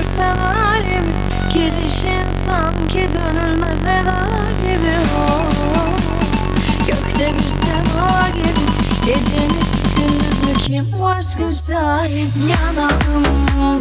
görürsem halim Gidişin sanki dönülmez veda gibi. Oh, Gökte bir sema gibi Gecenin gündüz mü kim bu aşkın şahit Yanağım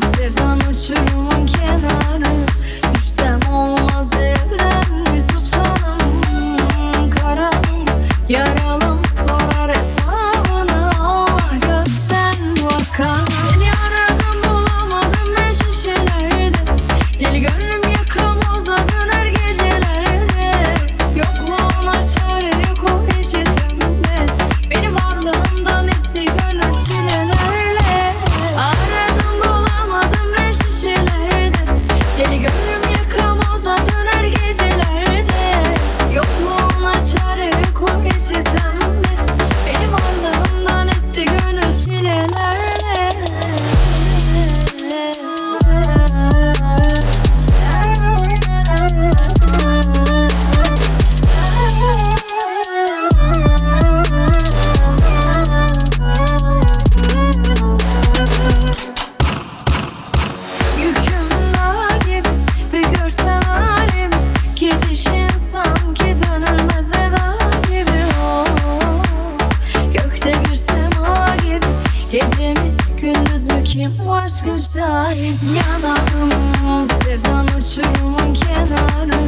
aşkın şahit Yanarım. Sevdan uçurumun kenarı.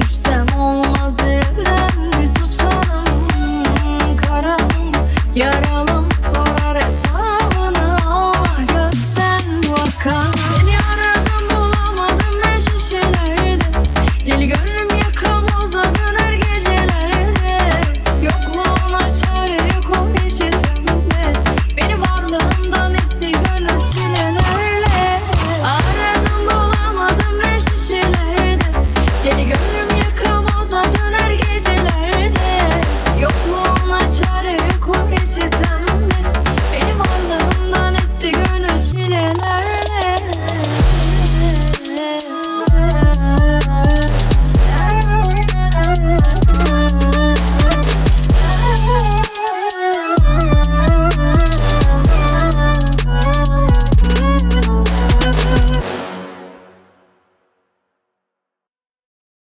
Düşsem olmaz ellerini tutarım. Karanım yaralım sorar hesabını Allah gözden bakar